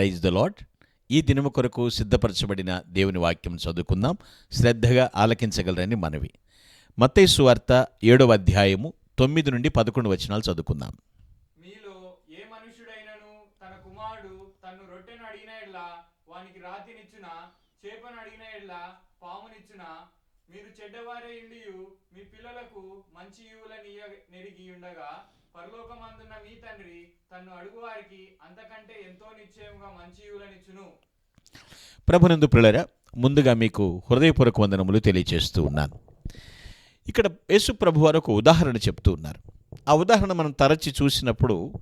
Praise the lord ఈ దినము కొరకు సిద్ధపరచబడిన దేవుని వాక్యం చదువుకుందాం. శ్రద్ధగా ఆలకించగలరని మనవి. మత్తయి వార్త ఏడవ అధ్యాయము తొమ్మిది నుండి పదకొండు వచనాలు చదువుకుందాం. మీలో ఏ తన కుమారుడు రొట్టెను అడిగిన వానికి రాతినిచ్చున? చేపను అడిగిన పామునిచ్చున? మీరు చెడ్డవారే ఇండియు మీ పిల్లలకు మంచి ఈవులనియ నెరిగి ఉండగా పరలోకమందున్న మీ తండ్రి తన్ను అడుగువారికి అంతకంటే ఎంతో నిశ్చయముగా మంచి ప్రభునందు ప్రళర ముందుగా మీకు హృదయపూర్వక వందనములు తెలియజేస్తూ ఉన్నాను. ఇక్కడ యేసు ప్రభు వారు ఒక ఉదాహరణ చెప్తూ ఉన్నారు. ఆ ఉదాహరణ మనం తరచి చూసినప్పుడు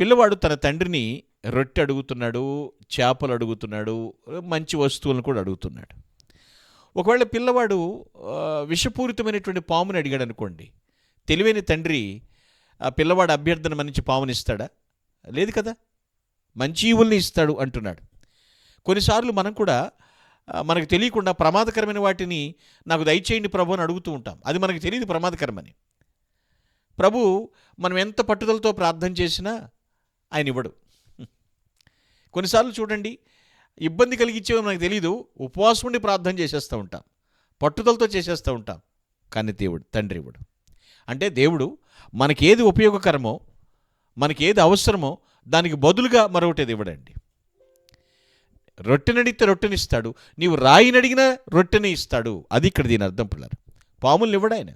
పిల్లవాడు తన తండ్రిని రొట్టె అడుగుతున్నాడు చేపలు అడుగుతున్నాడు మంచి వస్తువులను కూడా అడుగుతున్నాడు. ఒకవేళ పిల్లవాడు విషపూరితమైనటువంటి పాముని అడిగాడు అనుకోండి తెలివైన తండ్రి ఆ పిల్లవాడు అభ్యర్థన మనించి పావునిస్తాడా? లేదు కదా? మంచి ఈవుల్ని ఇస్తాడు అంటున్నాడు. కొన్నిసార్లు మనం కూడా మనకు తెలియకుండా ప్రమాదకరమైన వాటిని నాకు దయచేయండి ప్రభు అని అడుగుతూ ఉంటాం. అది మనకు తెలియదు ప్రమాదకరమని. ప్రభు మనం ఎంత పట్టుదలతో ప్రార్థన చేసినా ఆయన ఇవ్వడు. కొన్నిసార్లు చూడండి ఇబ్బంది కలిగించేవి మనకు తెలియదు ఉపవాసం ఉండి ప్రార్థన చేసేస్తూ ఉంటాం. పట్టుదలతో చేసేస్తూ ఉంటాం. కానీ దేవుడు తండ్రి ఇవ్వడు. అంటే దేవుడు మనకి ఏది ఉపయోగకరమో మనకి ఏది అవసరమో దానికి బదులుగా మరొకటి ఇవ్వడండి. రొట్టెనడిగితే రొట్టెనిస్తాడు నీవు రాయినడిగినా రొట్టెని ఇస్తాడు. అది ఇక్కడ దీని అర్థం పిల్లలు. పాములు ఇవ్వడు ఆయన.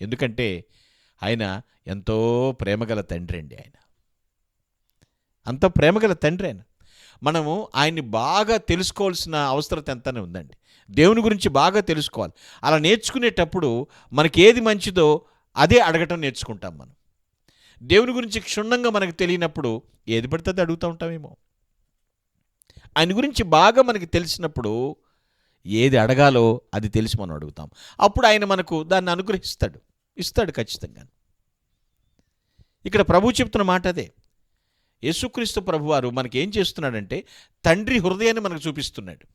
ఎందుకంటే ఆయన ఎంతో ప్రేమగల తండ్రి అండి ఆయన. అంత ప్రేమగల తండ్రి ఆయన. మనము ఆయన్ని బాగా తెలుసుకోవాల్సిన అవసరత ఎంతనే ఉందండి. దేవుని గురించి బాగా తెలుసుకోవాలి. అలా నేర్చుకునేటప్పుడు మనకి ఏది మంచిదో అదే అడగటం నేర్చుకుంటాం మనం. దేవుని గురించి క్షుణ్ణంగా మనకు తెలియనప్పుడు ఏది పడితే అది అడుగుతూ ఉంటామేమో. ఆయన గురించి బాగా మనకి తెలిసినప్పుడు ఏది అడగాలో అది తెలిసి మనం అడుగుతాం. అప్పుడు ఆయన మనకు దాన్ని అనుగ్రహిస్తాడు. ఇస్తాడు ఖచ్చితంగా. ఇక్కడ ప్రభు చెప్తున్న మాట అదే. యేసుక్రీస్తు ప్రభువారు మనకి ఏం చేస్తున్నాడంటే తండ్రి హృదయాన్ని మనకు చూపిస్తున్నాడు.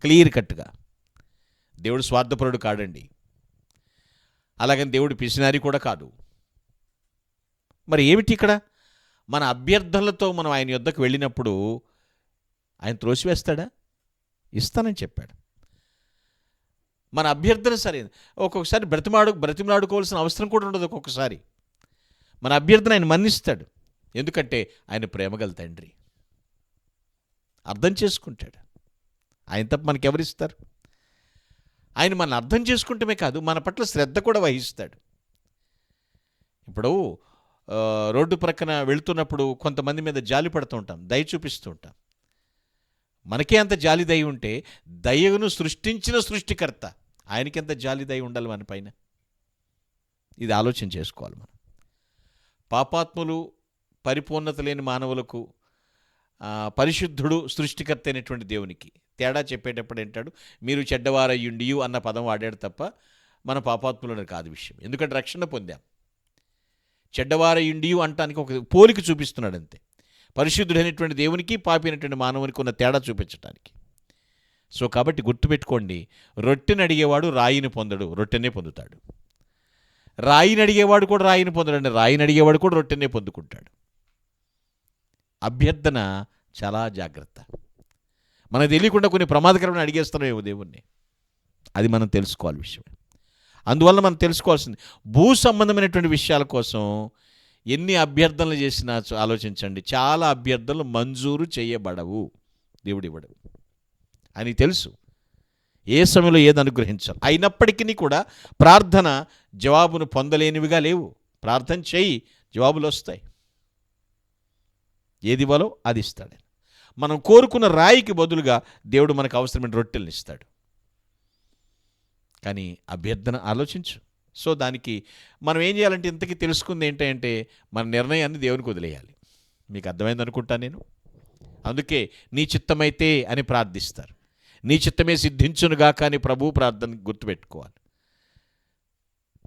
క్లియర్ కట్గా. దేవుడు స్వార్థపరుడు కాడండి. అలాగని దేవుడు పిసినారి కూడా కాదు. మరి ఏమిటి ఇక్కడ? మన అభ్యర్థనలతో మనం ఆయన యొద్దకు వెళ్ళినప్పుడు ఆయన త్రోసివేస్తాడా? ఇస్తానని చెప్పాడు. మన అభ్యర్థన సరే ఒక్కొక్కసారి బ్రతిమాడు బ్రతిమలాడుకోవాల్సిన అవసరం కూడా ఉండదు ఒక్కొక్కసారి. మన అభ్యర్థన ఆయన మన్నిస్తాడు. ఎందుకంటే ఆయన ప్రేమగల తండ్రి. అర్థం చేసుకుంటాడు. ఆయన తప్ప మనకెవరిస్తారు ఆయన మన అర్థం చేసుకుంటమే కాదు మన పట్ల శ్రద్ధ కూడా వహిస్తాడు. ఇప్పుడు రోడ్డు ప్రక్కన వెళ్తున్నప్పుడు కొంతమంది మీద జాలి పడుతూ ఉంటాం దయ చూపిస్తూ ఉంటాం. మనకే అంత జాలి దయ ఉంటే దయను సృష్టించిన సృష్టికర్త ఆయనకి జాలి దయ ఉండాలి మన పైన? ఇది ఆలోచన చేసుకోవాలి మనం. పాపాత్ములు పరిపూర్ణత లేని మానవులకు పరిశుద్ధుడు సృష్టికర్త అయినటువంటి దేవునికి తేడా చెప్పేటప్పుడు ఏంటాడు? మీరు చెడ్డవారయ్యుండియు అన్న పదం వాడాడు తప్ప మన పాపాత్ములను కాదు విషయం. ఎందుకంటే రక్షణ పొందాం. చెడ్డవారయ్యుండియు అంటానికి ఒక పోలిక చూపిస్తున్నాడు అంతే. పరిశుద్ధుడైనటువంటి దేవునికి పాపినటువంటి మానవునికి ఉన్న తేడా చూపించడానికి సో కాబట్టి గుర్తుపెట్టుకోండి రొట్టెని అడిగేవాడు రాయిని పొందడు రొట్టెనే పొందుతాడు. రాయిని అడిగేవాడు కూడా రాయిని పొందడండి రాయిని అడిగేవాడు కూడా రొట్టెనే పొందుకుంటాడు. అభ్యర్థన చాలా జాగ్రత్త. మనకు తెలియకుండా కొన్ని ప్రమాదకరమైన అడిగేస్తున్నామేమో దేవుణ్ణి. అది మనం తెలుసుకోవాలి విషయం. అందువల్ల మనం తెలుసుకోవాల్సింది. భూ సంబంధమైనటువంటి విషయాల కోసం ఎన్ని అభ్యర్థనలు చేసినా ఆలోచించండి. చాలా అభ్యర్థనలు మంజూరు చేయబడవు. దేవుడు ఇవ్వడు. అని తెలుసు. ఏ సమయంలో ఏది అనుగ్రహించాలి? అయినప్పటికీ కూడా ప్రార్థన జవాబును పొందలేనివిగా లేవు. ప్రార్థన చేయి జవాబులు వస్తాయి. ఏది ఇవ్వాలో అది ఇస్తాడు మనం కోరుకున్న రాయికి బదులుగా దేవుడు మనకు అవసరమైన రొట్టెలను ఇస్తాడు. కానీ అభ్యర్థన ఆలోచించు. సో దానికి మనం ఏం చేయాలంటే ఇంతకీ తెలుసుకుంది ఏంటంటే మన నిర్ణయాన్ని దేవునికి వదిలేయాలి. మీకు అర్థమైంది అనుకుంటా నేను? అందుకే నీ చిత్తమైతే అని ప్రార్థిస్తారు. నీ చిత్తమే సిద్ధించునుగాక అని ప్రభు ప్రార్థన గుర్తుపెట్టుకోవాలి.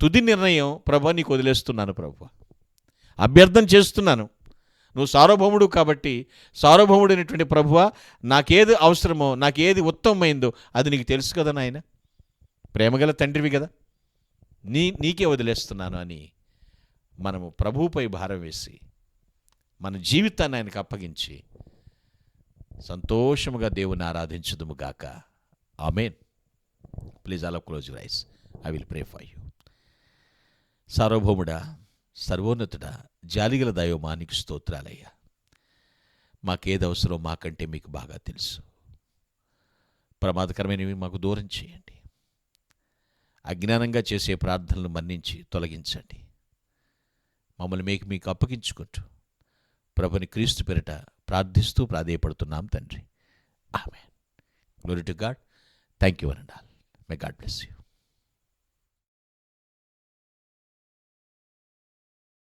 తుది నిర్ణయం ప్రభు నీకు వదిలేస్తున్నాను ప్రభు. అభ్యర్థన చేస్తున్నాను. నువ్వు సార్వభౌముడు కాబట్టి సార్వభౌముడైనటువంటి ప్రభువ నాకేది అవసరమో నాకేది ఉత్తమమైందో అది నీకు తెలుసు కదా నాయన. ప్రేమగల తండ్రివి కదా. నీ నీకే వదిలేస్తున్నాను అని మనము ప్రభువుపై భారం వేసి మన జీవితాన్ని ఆయనకు అప్పగించి సంతోషముగా దేవుని ఆరాధించుదుము గాక. Amen. Please all close eyes I will pray for you. సార్వభౌముడా సర్వోన్నతుడ జాలిగల దైవమా నీకు స్తోత్రాలయ్యా. మాకేది అవసరం మాకంటే మీకు బాగా తెలుసు. ప్రమాదకరమైనవి మాకు దూరం చేయండి. అజ్ఞానంగా చేసే ప్రార్థనలు మన్నించి తొలగించండి. మమ్మల్ని మీకు మీకు అప్పగించుకుంటూ ప్రభుని క్రీస్తు పెరట ప్రార్థిస్తూ ప్రాధేయపడుతున్నాం తండ్రి. Amen glory to God thank you and all may God bless you